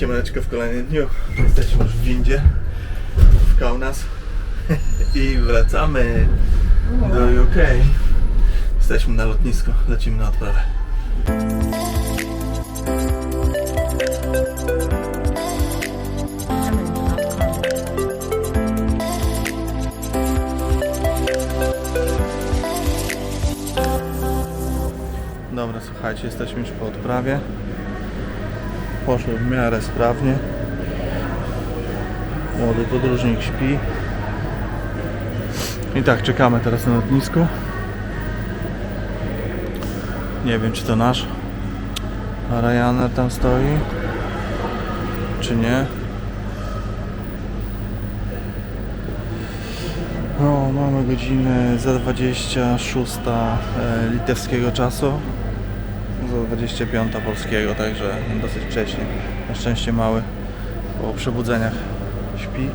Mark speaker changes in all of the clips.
Speaker 1: Siemaneczko w kolejnym dniu. Jesteśmy już w windzie w Kaunas i wracamy do UK. Jesteśmy na lotnisku, lecimy na odprawę. Dobra, słuchajcie, jesteśmy już po odprawie. Poszło w miarę sprawnie. Młody podróżnik śpi. I tak, czekamy teraz na lotnisku. Nie wiem, czy to nasz Ryanair tam stoi, czy nie. No, mamy godzinę za 26 e, litewskiego czasu za 25 polskiego, także dosyć wcześnie. Na szczęście mały po przebudzeniach śpi.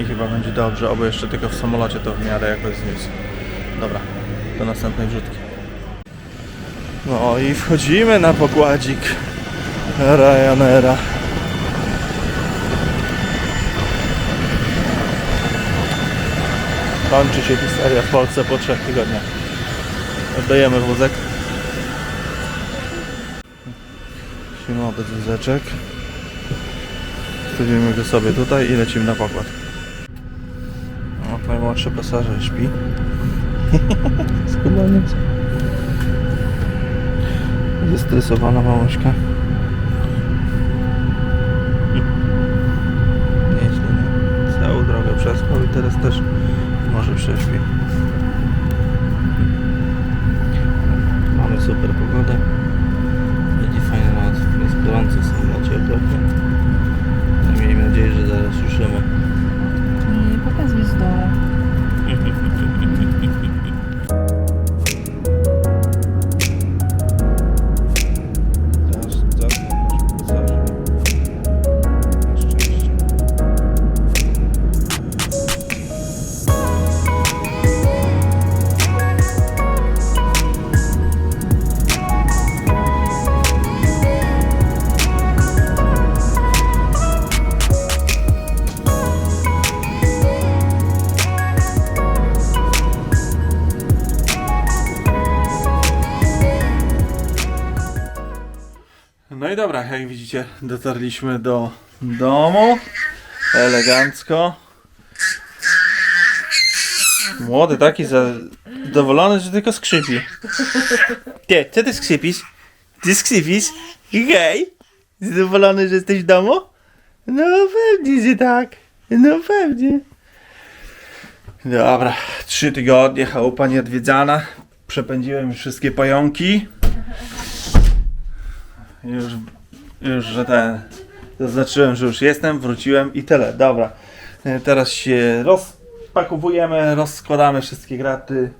Speaker 1: I chyba będzie dobrze, oby jeszcze tylko w samolocie to w miarę jakoś zniósł. Dobra, do następnej wrzutki. No i wchodzimy na pokładzik Ryanaira. Kończy się historia w Polsce po trzech tygodniach. Oddajemy wózek. Zimowy wózeczek. Stawimy go sobie tutaj i lecimy na pokład. O, najmłodszy pasażer śpi. Skubaniec. Zestresowana mamuśka. Nieźle, nie? Całą drogę przespał i teraz też może prześpi. super bunda No i dobra, jak widzicie, dotarliśmy do domu. Elegancko. Młody taki zadowolony, że tylko skrzypi. Ty, co ty skrzypisz? Ty skrzypisz? Hej! Zadowolony, że jesteś w domu? No pewnie, że tak. No pewnie. Dobra, trzy tygodnie, chałupa nieodwiedzana. Przepędziłem wszystkie pająki. Już, już, że ten. Zaznaczyłem, że już jestem, wróciłem i tyle. Dobra. E, Teraz się rozpakowujemy, rozkładamy wszystkie graty.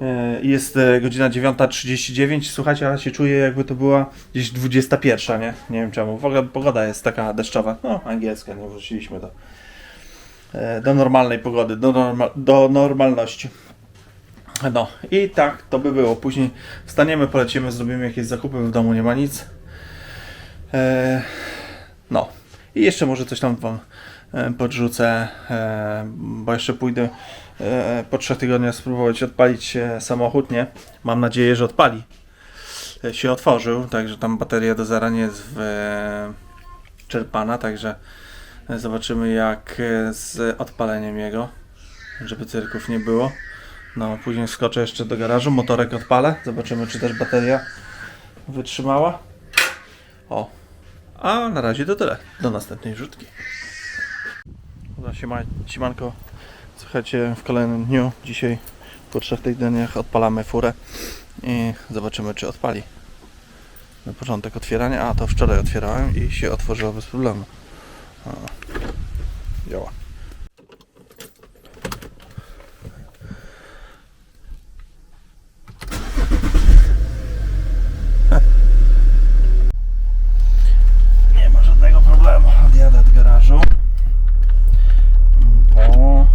Speaker 1: E, Jest e, godzina 9.39. Słuchajcie, ja się czuję jakby to była gdzieś 21, nie? Nie wiem czemu. W ogóle pogoda jest taka deszczowa. No, angielska, nie wróciliśmy do, do normalnej pogody, do, do normalności. No i tak to by było. Później wstaniemy, polecimy, zrobimy jakieś zakupy, w domu nie ma nic. E, no i jeszcze może coś tam wam e, podrzucę, e, bo jeszcze pójdę po trzech tygodniach spróbować odpalić samochód, nie? Mam nadzieję, że odpali. Się otworzył, także tam bateria do zera nie jest w, e, czerpana, także zobaczymy jak z odpaleniem jego, żeby cyrków nie było. No, później skoczę jeszcze do garażu, motorek odpalę, zobaczymy czy też bateria wytrzymała. O, a na razie to tyle. Do następnej rzutki. Dobra, siema, siemanko. Słuchajcie, w kolejnym dniu, dzisiaj po trzech tygodniach odpalamy furę i zobaczymy czy odpali. Na początek otwierania, a to wczoraj otwierałem i się otworzyło bez problemu. Działa. Nie ma żadnego problemu. Odjadę od garażu. Po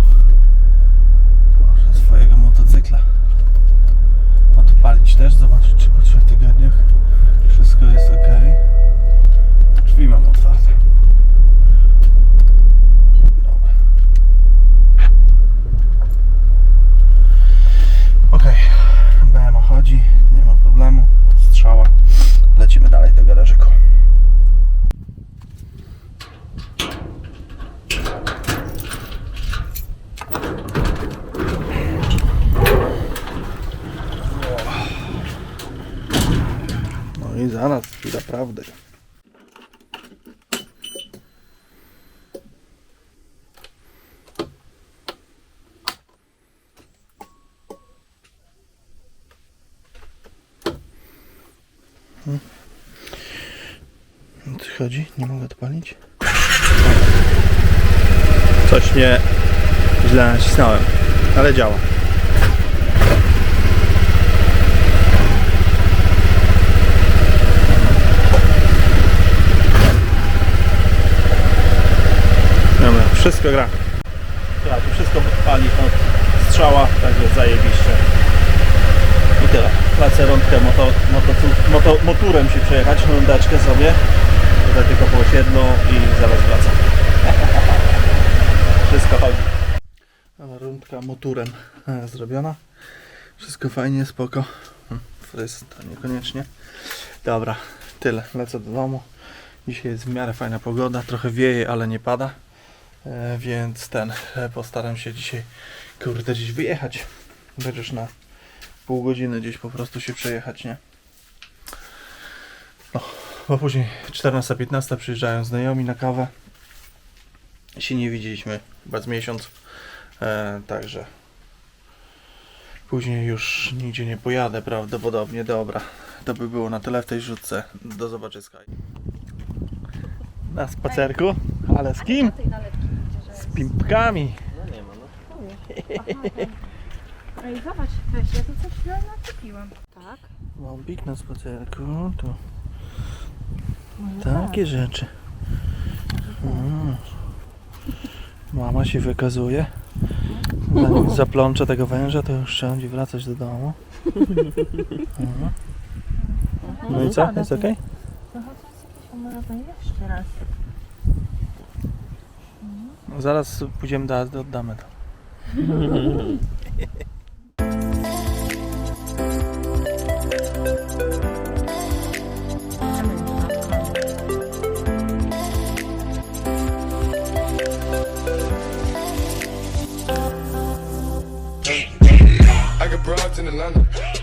Speaker 1: może swojego motocykla odpalić też, zobaczyć czy po trzech tygodniach wszystko jest ok. No i zaraz, chwila prawdy. Hmm. Chodzi? Nie mogę odpalić? Coś nie źle nacisnąłem, ale działa. Dobra, wszystko gra. Ja, tu wszystko pali od strzała, także zajebiście. I tyle. Lecę rądkę moto, moto, moto, motorem się przejechać, rundeczkę sobie. Tutaj tylko po osiedlu i zaraz wracam. Wszystko chodzi. Rundka motorem e, zrobiona. Wszystko fajnie, spoko. Hm, Fryz to niekoniecznie. Dobra, tyle. Lecę do domu. Dzisiaj jest w miarę fajna pogoda, trochę wieje, ale nie pada. E, więc ten, e, postaram się dzisiaj, kurde, gdzieś wyjechać. Chociaż na pół godziny gdzieś po prostu się przejechać, nie? No, bo później 14-15 przyjeżdżają znajomi na kawę. Się nie widzieliśmy chyba z miesiąc. E, także później już nigdzie nie pojadę prawdopodobnie. Dobra, to by było na tyle w tej rzutce. Do zobaczenia. Na spacerku, ale z kim? Pimpkami.
Speaker 2: Ej, zobacz, weź, ja tu coś źle nakupiłam. Tak?
Speaker 1: Bombik na spacerku, to takie rzeczy. Mm. Mama się wykazuje. Zanim zaplącze tego węża, to już trzeba będzie wracać do domu. Mhm. No i co? Jest ok?
Speaker 2: jeszcze raz.
Speaker 1: No, zaraz pójdziemy do Azdy, oddamy to. I got broads in Atlanta.